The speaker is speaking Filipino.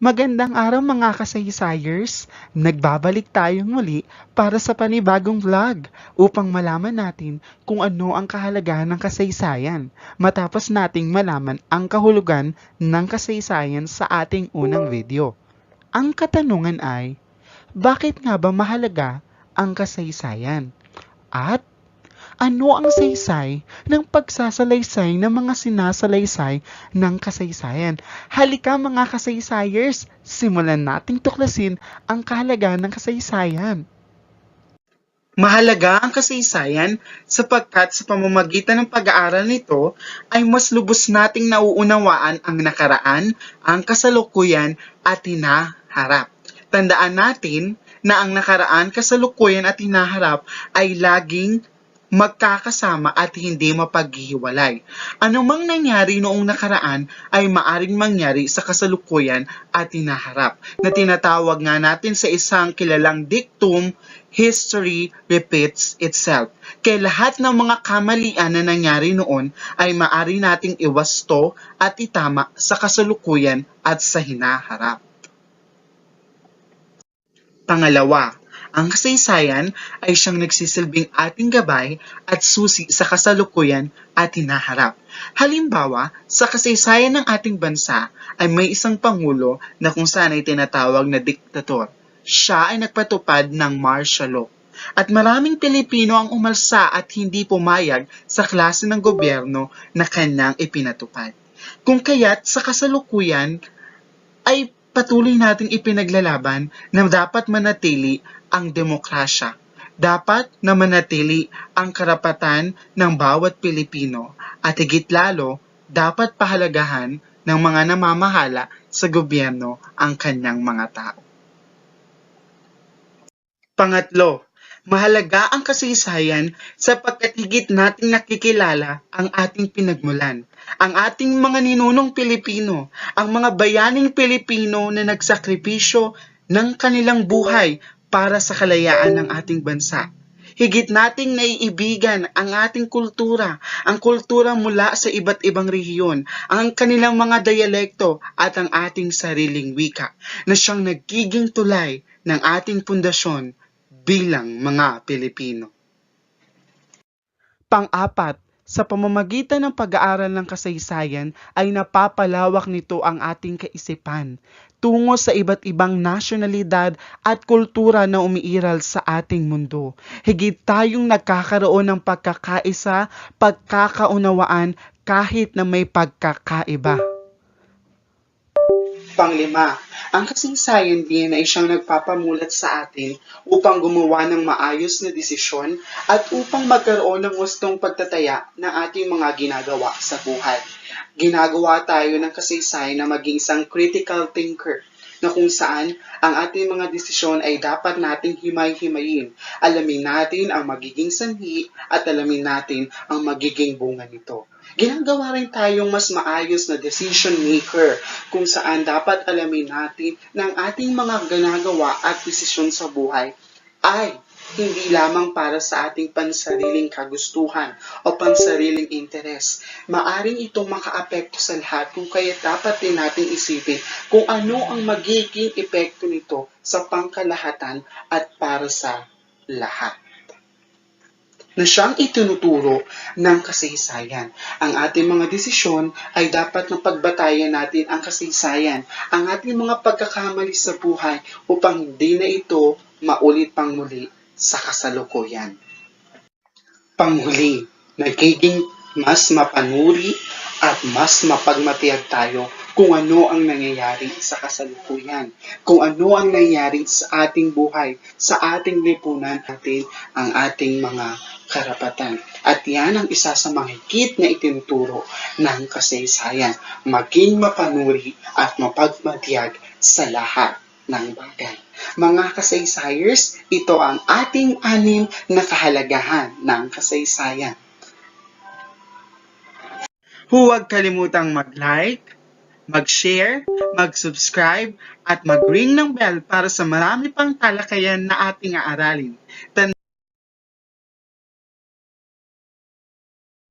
Magandang araw mga kasaysayers! Nagbabalik tayong muli para sa panibagong vlog upang malaman natin kung ano ang kahalagahan ng kasaysayan matapos nating malaman ang kahulugan ng kasaysayan sa ating unang video. Ang katanungan ay, bakit nga ba mahalaga ang kasaysayan? At ano ang saysay ng pagsasalaysay ng mga sinasalaysay ng kasaysayan? Halika mga kasaysayers, simulan nating tuklasin ang kahalagahan ng kasaysayan. Mahalaga ang kasaysayan sapagkat sa pamamagitan ng pag-aaral nito ay mas lubos nating nauunawaan ang nakaraan, ang kasalukuyan at hinaharap. Tandaan natin na ang nakaraan, kasalukuyan at hinaharap ay laging magkakasama at hindi mapaghihiwalay. Anumang nangyari noong nakaraan ay maaring mangyari sa kasalukuyan at hinaharap na tinatawag nga natin sa isang kilalang dictum, history repeats itself. Kaya lahat ng mga kamalian na nangyari noon ay maari nating iwasto at itama sa kasalukuyan at sa hinaharap. Pangalawa, ang kasaysayan ay siyang nagsisilbing ating gabay at susi sa kasalukuyan at hinaharap. Halimbawa, sa kasaysayan ng ating bansa ay may isang pangulo na kung saan ay tinatawag na diktator. Siya ay nagpatupad ng martial law. At maraming Pilipino ang umalsa at hindi pumayag sa klase ng gobyerno na kanyang ipinatupad. Kung kaya't sa kasalukuyan ay patuloy nating ipinaglalaban na dapat manatili ang demokrasya. Dapat na manatili ang karapatan ng bawat Pilipino at higit lalo, dapat pahalagahan ng mga namamahala sa gobyerno ang kanyang mga tao. Pangatlo, mahalaga ang kasaysayan sapagkat higit nating nakikilala ang ating pinagmulan, ang ating mga ninunong Pilipino, ang mga bayaning Pilipino na nagsakripisyo ng kanilang buhay para sa kalayaan ng ating bansa. Higit nating naiibigan ang ating kultura, ang kultura mula sa iba't ibang rehiyon, ang kanilang mga dialekto at ang ating sariling wika na siyang nagiging tulay ng ating pundasyon bilang mga Pilipino. Pang-apat, sa pamamagitan ng pag-aaral ng kasaysayan ay napapalawak nito ang ating kaisipan tungo sa iba't ibang nasyonalidad at kultura na umiiral sa ating mundo. Higit tayong nagkakaroon ng pagkakaisa, pagkakaunawaan kahit na may pagkakaiba. Panglima, ang kasaysayan din ay siyang nagpapamulat sa atin upang gumawa ng maayos na desisyon at upang magkaroon ng gustong pagtataya ng ating mga ginagawa sa buhay. Ginagawa tayo ng kasaysayan na maging isang critical thinker na kung saan ang ating mga desisyon ay dapat nating himay-himayin. Alamin natin ang magiging sanhi at alamin natin ang magiging bunga nito. Ginagawa rin tayong mas maayos na decision maker kung saan dapat alamin natin na ating mga ginagawa at desisyon sa buhay ay hindi lamang para sa ating pansariling kagustuhan o pansariling interes. Maaring itong makaapekto sa lahat kung kaya dapat din natin isipin kung ano ang magiging epekto nito sa pangkalahatan at para sa lahat na siyang itinuturo ng kasaysayan. Ang ating mga desisyon ay dapat na pagbatayan natin ang kasaysayan, ang ating mga pagkakamali sa buhay upang hindi na ito maulit pang muli sa kasalukuyan. Panghuli, nagiging mas mapanuri at mas mapagmatiyag tayo kung ano ang nangyayari sa kasalukuyan, kung ano ang nangyayari sa ating buhay, sa ating lipunan natin, ang ating mga karapatan. At yan ang isa sa mga higit na itinuturo ng kasaysayan, maging mapanuri at mapagmatiyag sa lahat ng bagay. Mga kasaysayers, ito ang ating anim na kahalagahan ng kasaysayan. Huwag kalimutang mag-like, mag-share, mag-subscribe, at mag-ring ng bell para sa marami pang talakayan na ating aaralin. Tan-